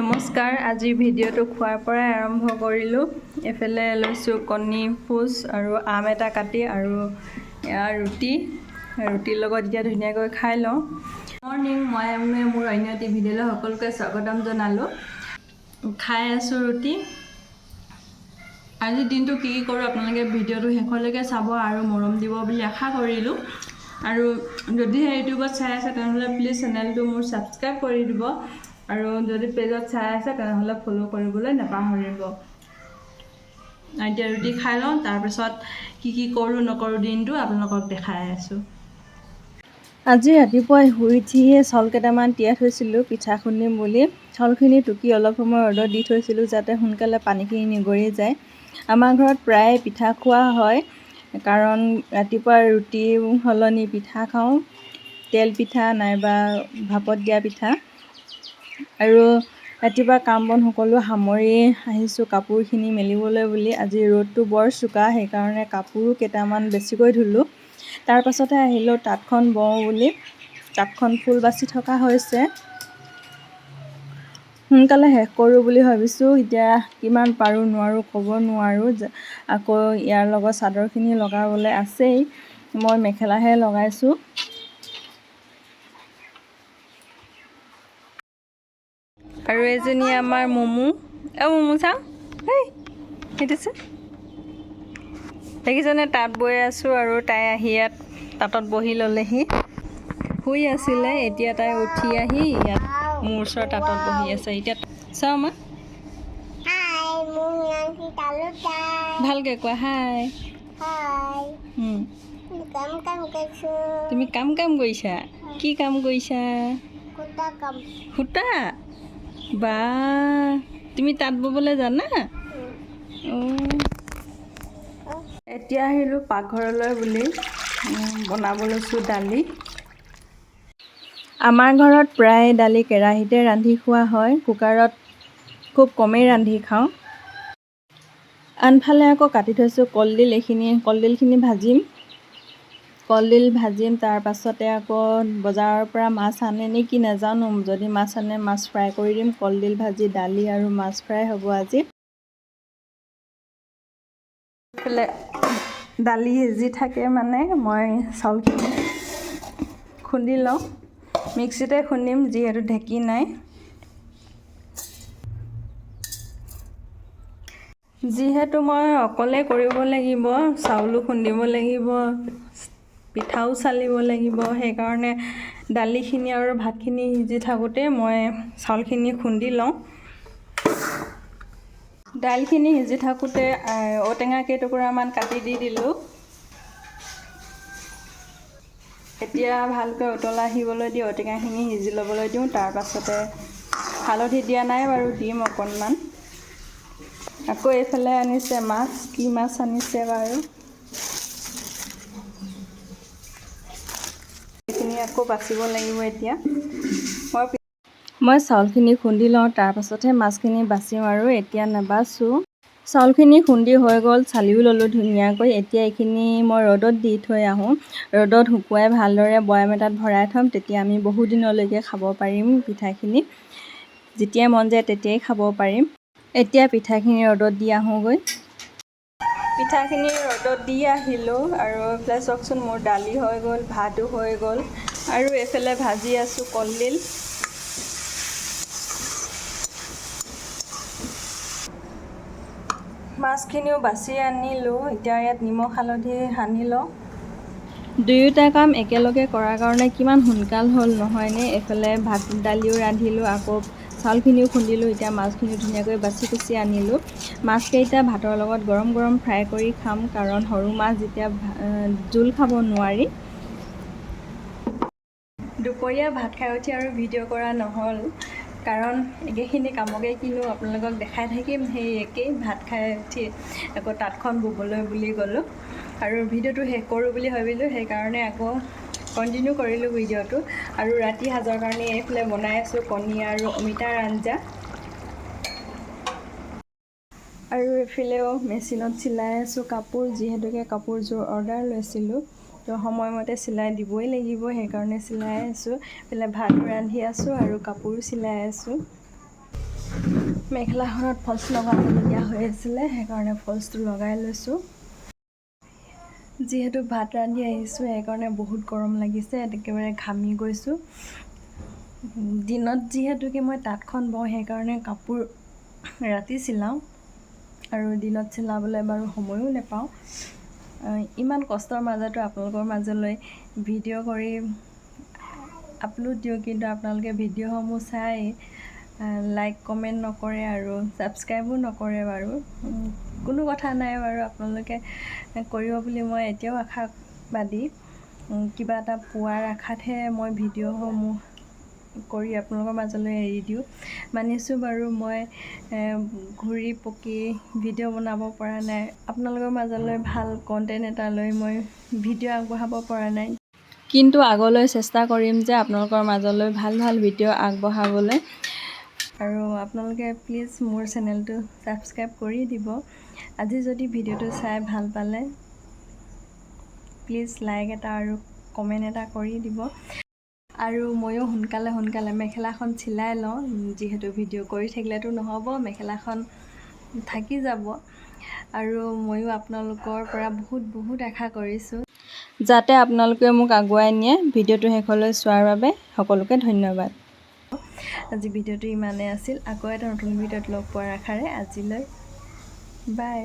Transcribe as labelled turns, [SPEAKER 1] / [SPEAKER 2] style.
[SPEAKER 1] নমস্কাৰ আজি ভিডিঅ'টো খোৱাৰ পৰাই আৰম্ভ কৰিলোঁ। এফালে লৈছোঁ কণী পোচ আৰু আম এটা কাটি আৰু এয়া ৰুটি। ৰুটিৰ লগত এতিয়া ধুনীয়াকৈ খাই লওঁ। মৰ্ণিং মই মোৰ অন্য এটি ভিডিঅ'লৈ সকলোকে স্বাগতম জনালোঁ। খাই আছোঁ ৰুটি। আজিৰ দিনটো কি কি কৰোঁ আপোনালোকে ভিডিঅ'টো শেষলৈকে চাব আৰু মৰম দিব বুলি আশা কৰিলোঁ। আৰু যদিহে ইউটিউবত চাই আছে তেনেহ'লে প্লিজ চেনেলটো মোৰ ছাবস্ক্ৰাইব কৰি দিব। আৰু যদি পেজত চাই আছে তেনেহ'লে ফ'ল' কৰিবলৈ নাপাহৰিব। এতিয়া ৰুটি খাই লওঁ তাৰপিছত কি কি কৰোঁ নকৰোঁ দিনটো আপোনালোকক দেখাই আছোঁ। আজি ৰাতিপুৱাই শুই উঠিয়ে চাউল কেইটামান তিয়াই থৈছিলোঁ পিঠা খুন্দিম বুলি চাউলখিনি টুকি অলপ সময় ৰ'দত দি থৈছিলোঁ যাতে সোনকালে পানীখিনি নিগৰি যায়। আমাৰ ঘৰত প্ৰায় পিঠা খোৱা হয় কাৰণ ৰাতিপুৱা ৰুটি সলনি পিঠা খাওঁ। তেল পিঠা নাইবা ভাপত দিয়া পিঠা। আৰু ৰাতিপুৱা কাম বন সকলো সামৰি আহিছোঁ কাপোৰখিনি মেলিবলৈ বুলি। আজি ৰ'দটো বৰ চোকা সেইকাৰণে কাপোৰো কেইটামান বেছিকৈ ধুলোঁ। তাৰপাছতে আহিলোঁ তাঁতখন বওঁ বুলি। তাঁতখন ফুল বাচি থকা হৈছে। সোনকালে শেষ কৰোঁ বুলি ভাবিছোঁ। এতিয়া কিমান পাৰোঁ নোৱাৰোঁ ক'ব নোৱাৰোঁ। আকৌ ইয়াৰ লগত চাদৰখিনি লগাবলৈ আছেই। মই মেখেলাহে লগাইছোঁ। আৰু এজনী আমাৰ মমু। অ মমু চাওঁ হেই সেইটোছে দেখিছেনে তাঁত বৈ আছোঁ আৰু তাই আহি ইয়াত তাঁতত বহি ল'লেহি। শুই আছিলে এতিয়া তাই উঠি আহি ইয়াত মোৰ ওচৰত তাঁতত বহি আছে। এতিয়া চাওঁ মা। ভালকৈ কোৱা হাই। তুমি কাম কাম কৰিছা? কি কাম কৰিছা? সূতা? বা তুমি তাঁত ববলৈ জানা। এতিয়া আহিলোঁ পাকঘৰলৈ বুলি বনাব লৈছোঁ দালি। আমাৰ ঘৰত প্ৰায় দালি কেৰাহীতে ৰান্ধি খোৱা হয় কুকাৰত খুব কমেই ৰান্ধি খাওঁ। আনফালে আকৌ কাটি থৈছোঁ কলডিল এইখিনি কলডিলখিনি ভাজিম। কলডিল ভাজিম তাৰপাছতে আকৌ বজাৰৰ পৰা মাছ আনে নেকি নাজানো যদি মাছ আনে মাছ ফ্ৰাই কৰি দিম। কলডিল ভাজি দালি আৰু মাছ ফ্ৰাই হ'ব আজি। এইফালে দালি সিজি থাকে মানে মই চাউলখিনি খুন্দি লওঁ। মিক্সিতে খুন্দিম যিহেতু ঢেঁকী নাই। যিহেতু মই অকলে কৰিব লাগিব চাউলো খুন্দিব লাগিব। পিঠাও চালিব লাগিব। সেইকাৰণে দালিখিনি আৰু ভাতখিনি সিজি থাকোঁতে মই চাউলখিনি খুন্দি লওঁ। দাইলখিনি সিজি থাকোঁতে ঔটেঙা কেইটুকুৰামান কাটি দি দিলোঁ। এতিয়া ভালকৈ উতলা আহিবলৈ দি ঔটেঙাখিনি সিজি ল'বলৈ দিওঁ। তাৰপাছতে হালধি দিয়া নাই বাৰু দিম অকণমান। আকৌ এইফালে আনিছে মাছ। কি মাছ আনিছে বাৰু? আকৌ বাচিব লাগিব এতিয়া। মই মই চাউলখিনি খুন্দি লওঁ তাৰপাছতহে মাছখিনি বাচিম আৰু এতিয়া নাবাচোঁ। চাউলখিনি খুন্দি হৈ গ'ল চালিও ল'লোঁ ধুনীয়াকৈ। এতিয়া এইখিনি মই ৰ'দত দি থৈ আহোঁ। ৰ'দত শুকুৱাই ভালদৰে বৈয়াম এটাত ভৰাই থ'ম তেতিয়া আমি বহু দিনলৈকে খাব পাৰিম পিঠাখিনি। যেতিয়াই মন যায় তেতিয়াই খাব পাৰিম। এতিয়া পিঠাখিনি ৰ'দত দি আহোঁগৈ। পিঠাখিনি ৰ'দত দি আহিলোঁ আৰু এইফালে চাওকচোন মোৰ দালি হৈ গ'ল ভাতো হৈ গ'ল। আৰু এইফালে ভাজি আছোঁ কলডিল। মাছখিনিও বাছি আনিলোঁ। এতিয়া ইয়াত নিমখ হালধি সানি লওঁ। দুয়োটা কাম একেলগে কৰাৰ কাৰণে কিমান সোনকাল হ'ল নহয়নে? এইফালে ভাত দালিও ৰান্ধিলোঁ আকৌ চাউলখিনিও খুন্দিলোঁ। এতিয়া মাছখিনি ধুনীয়াকৈ বাছি কুচি আনিলোঁ। মাছকেইটা ভাতৰ লগত গৰম গৰম ফ্ৰাই কৰি খাম কাৰণ সৰু মাছ যেতিয়া জোল খাব নোৱাৰি দুপৰীয়া ভাত খাই উঠি আৰু ভিডিঅ' কৰা নহ'ল। কাৰণ একেখিনি কামকে কিনো আপোনালোকক দেখাই থাকিম সেই একেই ভাত খাই উঠি আকৌ তাঁতখন ব'বলৈ বুলি গ'লোঁ। আৰু ভিডিঅ'টো শেষ কৰোঁ বুলি ভাবিলোঁ সেইকাৰণে আকৌ কণ্টিনিউ কৰিলোঁ ভিডিঅ'টো। আৰু ৰাতি সাজৰ কাৰণে এইফালে বনাই আছোঁ কণী আৰু অমিতাৰ আঞ্জা। আৰু এইফালেও মেচিনত চিলাই আছোঁ কাপোৰ যিহেতুকে কাপোৰযোৰ অৰ্ডাৰ লৈছিলোঁ। তো সময়মতে চিলাই দিবই লাগিব সেইকাৰণে চিলাই আছোঁ। এইফালে ভাত ৰান্ধি আছোঁ আৰু কাপোৰো চিলাই আছোঁ। মেখেলাখনত ফলচ লগাবলগীয়া হৈ আছিলে সেইকাৰণে ফলচটো লগাই লৈছোঁ। যিহেতু ভাত ৰান্ধি আহিছোঁ সেইকাৰণে বহুত গৰম লাগিছে একেবাৰে ঘামি গৈছোঁ। দিনত যিহেতুকে মই তাঁতখন বওঁ সেইকাৰণে কাপোৰ ৰাতি চিলাওঁ। আৰু দিনত চিলাবলৈ বাৰু সময়ো নাপাওঁ। ইমান কষ্টৰ মাজতো আপোনালোকৰ মাজলৈ ভিডিঅ' কৰি আপলোড দিওঁ কিন্তু আপোনালোকে ভিডিঅ'সমূহ চাই লাইক কমেণ্ট নকৰে আৰু ছাবস্ক্ৰাইবো নকৰে বাৰু। কোনো কথা নাই বাৰু আপোনালোকে কৰিব বুলি মই এতিয়াও আশাবাদী। কিবা এটা পোৱাৰ আশাতহে মই ভিডিঅ'সমূহ কৰি আপোনালোকৰ মাজলৈ এৰি দিওঁ। মানিছোঁ বাৰু মই ঘূৰি পকি ভিডিঅ' বনাব পৰা নাই। আপোনালোকৰ মাজলৈ ভাল কণ্টেণ্ট এটা লৈ মই ভিডিঅ' আগবঢ়াব পৰা নাই। কিন্তু আগলৈ চেষ্টা কৰিম যে আপোনালোকৰ মাজলৈ ভাল ভাল ভিডিঅ' আগবঢ়াবলৈ। আৰু আপোনালোকে প্লিজ মোৰ চেনেলটো ছাবস্ক্ৰাইব কৰি দিব। আজি যদি ভিডিঅ'টো চাই ভাল পালে প্লিজ লাইক এটা আৰু কমেণ্ট এটা কৰি দিব। আৰু ময়ো সোনকালে সোনকালে মেখেলাখন চিলাই লওঁ। যিহেতু ভিডিঅ' কৰি থাকিলেতো নহ'ব মেখেলাখন থাকি যাব। আৰু ময়ো আপোনালোকৰ পৰা বহুত বহুত আশা কৰিছোঁ। যাতে আপোনালোকে মোক আগুৱাই নিয়ে ভিডিঅ'টো শেষলৈ চোৱাৰ বাবে সকলোকে ধন্যবাদ। আজি ভিডিঅ'টো ইমানেই আছিল। আকৌ এটা নতুন ভিডিঅ'ত লগ পোৱাৰ আশাৰে আজিলৈ বাই।